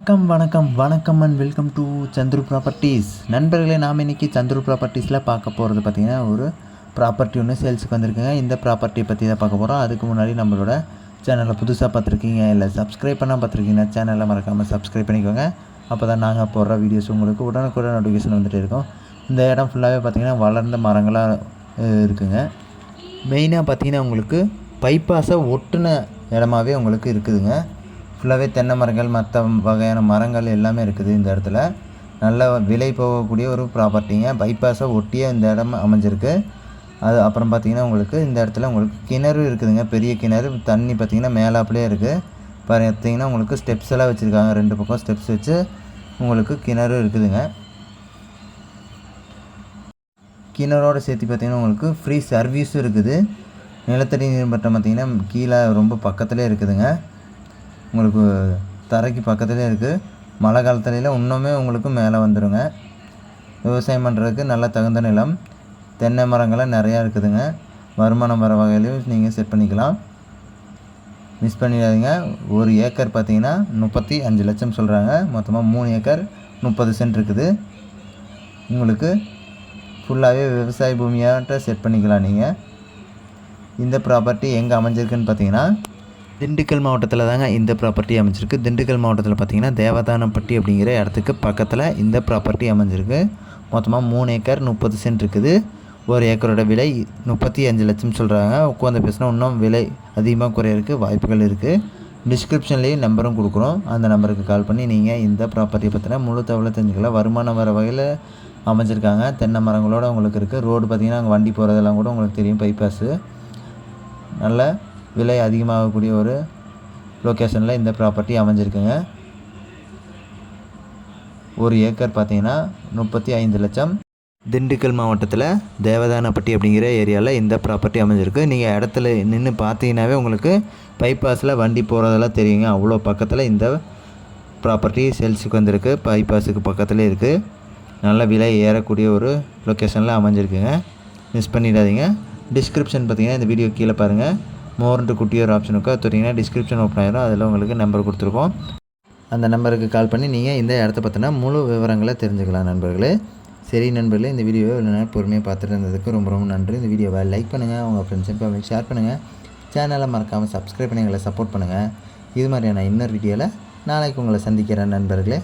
வணக்கம் வணக்கம் வணக்கம் and welcome to Chandru properties நண்பர்களே நாம் இன்றைக்கி சந்துரு ப்ராப்பர்ட்டிஸில் பார்க்க போகிறது பார்த்திங்கன்னா ஒரு ப்ராப்பர்ட்டி ஒன்று சேல்ஸுக்கு வந்திருக்குங்க. இந்த ப்ராப்பர்ட்டி பற்றி தான் பார்க்க போகிறோம் அதுக்கு முன்னாடி நம்மளோட சேனலை புதுசாக பார்த்துருக்கீங்க இல்லை சப்ஸ்கிரைப் பண்ணால் பார்த்துருக்கீங்கன்னா சேனலை மறக்காமல் சப்ஸ்கிரைப் பண்ணிக்கோங்க. அப்போ தான் நாங்கள் போடுற வீடியோஸ் உங்களுக்கு உடனுக்குடன் நோட்டிஃபிகேஷன் வந்துட்டு இருக்கும். இந்த இடம் ஃபுல்லாகவே பார்த்திங்கன்னா வளர்ந்த மரங்களாக இருக்குங்க. மெயினாக பார்த்தீங்கன்னா உங்களுக்கு பைபாஸை ஒட்டுன இடமாவே உங்களுக்கு இருக்குதுங்க. ஃபுல்லாகவே தென்னை மரங்கள் மற்ற வகையான மரங்கள் எல்லாமே இருக்குது இந்த இடத்துல. நல்ல விலை போகக்கூடிய ஒரு ப்ராப்பர்ட்டிங்க பைபாஸை ஒட்டியே இந்த இடம் அமைஞ்சிருக்கு. அது அப்புறம் பார்த்திங்கன்னா உங்களுக்கு இந்த இடத்துல உங்களுக்கு கிணறு இருக்குதுங்க. பெரிய கிணறு. தண்ணி பார்த்தீங்கன்னா மேலாப்பிலே இருக்குது பார்த்திங்கன்னா உங்களுக்கு ஸ்டெப்ஸ் எல்லாம் வச்சுருக்காங்க. ரெண்டு பக்கம் ஸ்டெப்ஸ் வச்சு உங்களுக்கு கிணறு இருக்குதுங்க. கிணறோட சேர்த்து பார்த்திங்கன்னா உங்களுக்கு ஃப்ரீ சர்வீஸும் இருக்குது. நிலத்தடி நீர் மட்டம் கீழே ரொம்ப பக்கத்துலேயே இருக்குதுங்க. உங்களுக்கு தரைக்கு பக்கத்துலேயே இருக்குது மழை காலத்துலலாம் இன்னுமே உங்களுக்கு மேலே வந்துடுங்க விவசாயம் பண்ணுறதுக்கு நல்ல தகுந்த நிலம். தென்னை மரங்கள்லாம் நிறையா இருக்குதுங்க. வருமானம் வர வகையிலையும் நீங்கள் செட் பண்ணிக்கலாம். மிஸ் பண்ணிடாதீங்க. ஒரு ஏக்கர் பார்த்தீங்கன்னா முப்பத்தி அஞ்சு லட்சம் சொல்கிறாங்க மொத்தமாக மூணு ஏக்கர் முப்பது சென்ட் இருக்குது. உங்களுக்கு ஃபுல்லாகவே விவசாய பூமியாட்ட செட் பண்ணிக்கலாம் நீங்கள் இந்த ப்ராப்பர்ட்டி எங்கே அமைஞ்சிருக்குன்னு பார்த்தீங்கன்னா திண்டுக்கல் மாவட்டத்தில் தாங்க இந்த ப்ராப்பர்ட்டி அமைஞ்சிருக்கு. திண்டுக்கல் மாவட்டத்தில் பார்த்தீங்கன்னா தேவதானப்பட்டி அப்படிங்கிற இடத்துக்கு பக்கத்தில் இந்த ப்ராப்பர்ட்டி அமைஞ்சிருக்கு. மொத்தமாக மூணு ஏக்கர் முப்பது சென்ட் இருக்குது. ஒரு ஏக்கரோட விலை முப்பத்தி அஞ்சு லட்சம் சொல்கிறாங்க உட்காந்து பேசினா இன்னும் விலை அதிகமாக குறையிறதுக்கு வாய்ப்புகள் இருக்குது டிஸ்கிரிப்ஷன்லேயும் நம்பரும் கொடுக்குறோம். அந்த நம்பருக்கு கால் பண்ணி நீங்கள் இந்த ப்ராப்பர்ட்டியை பற்றின முழு தகவலை தெரிஞ்சுக்கலாம். வருமானம் வர வகையில் அமைஞ்சிருக்காங்க. தென்னை மரங்களோட உங்களுக்கு இருக்குது ரோடு பார்த்திங்கன்னா அங்கே வண்டி போகிறதெல்லாம் கூட உங்களுக்கு தெரியும். பைபாஸு நல்ல விலை அதிகமாகக்கூடிய ஒரு லொக்கேஷனில் இந்த ப்ராப்பர்ட்டி அமைஞ்சிருக்குங்க. ஒரு ஏக்கர் பார்த்தீங்கன்னா முப்பத்தி ஐந்து லட்சம். திண்டுக்கல் மாவட்டத்தில் தேவதானப்பட்டி அப்படிங்கிற ஏரியாவில் இந்த ப்ராப்பர்ட்டி அமைஞ்சிருக்கு. நீங்கள் இடத்துல நின்று பார்த்தீங்கன்னாவே உங்களுக்கு பைபாஸில் வண்டி போகிறதெல்லாம் தெரியுங்க. அவ்வளோ பக்கத்தில் இந்த ப்ராப்பர்ட்டி சேல்ஸுக்கு வந்திருக்கு. பைபாஸுக்கு பக்கத்தில் இருக்குது நல்ல விலை ஏறக்கூடிய ஒரு லொக்கேஷனில் அமைஞ்சிருக்குங்க. மிஸ் பண்ணிடாதீங்க. டிஸ்கிரிப்ஷன் பார்த்தீங்கன்னா இந்த வீடியோ கீழே பாருங்கள் மோர்ன்ட்டு குட்டி ஒரு ஆப்ஷனுக்கு தொட்டிங்கன்னா டிஸ்கிரிப்ஷன் ஓப்பன் ஆயிரும். அதில் உங்களுக்கு நம்பர் கொடுத்துருக்கோம். அந்த நம்பருக்கு கால் பண்ணி நீங்கள் இந்த இடத்த பற்றின முழு விவரங்களை தெரிஞ்சுக்கலாம் நண்பர்களே. சரி நண்பர்களே இந்த வீடியோவை இவ்வளோ நேரம் பொறுமையாக பார்த்துட்டு இருந்ததுக்கு ரொம்ப ரொம்ப நன்றி. இந்த வீடியோவை லைக் பண்ணுங்கள் உங்கள் ஃப்ரெண்ட்ஸ் ஃபேமிலி ஷேர் பண்ணுங்கள் சேனலை மறக்காமல் சப்ஸ்கிரைப் பண்ணி எங்களை சப்போர்ட் பண்ணுங்கள் இது மாதிரியான இன்னொரு வீடியோவில் நாளைக்கு உங்களை சந்திக்கிறேன் நண்பர்களே.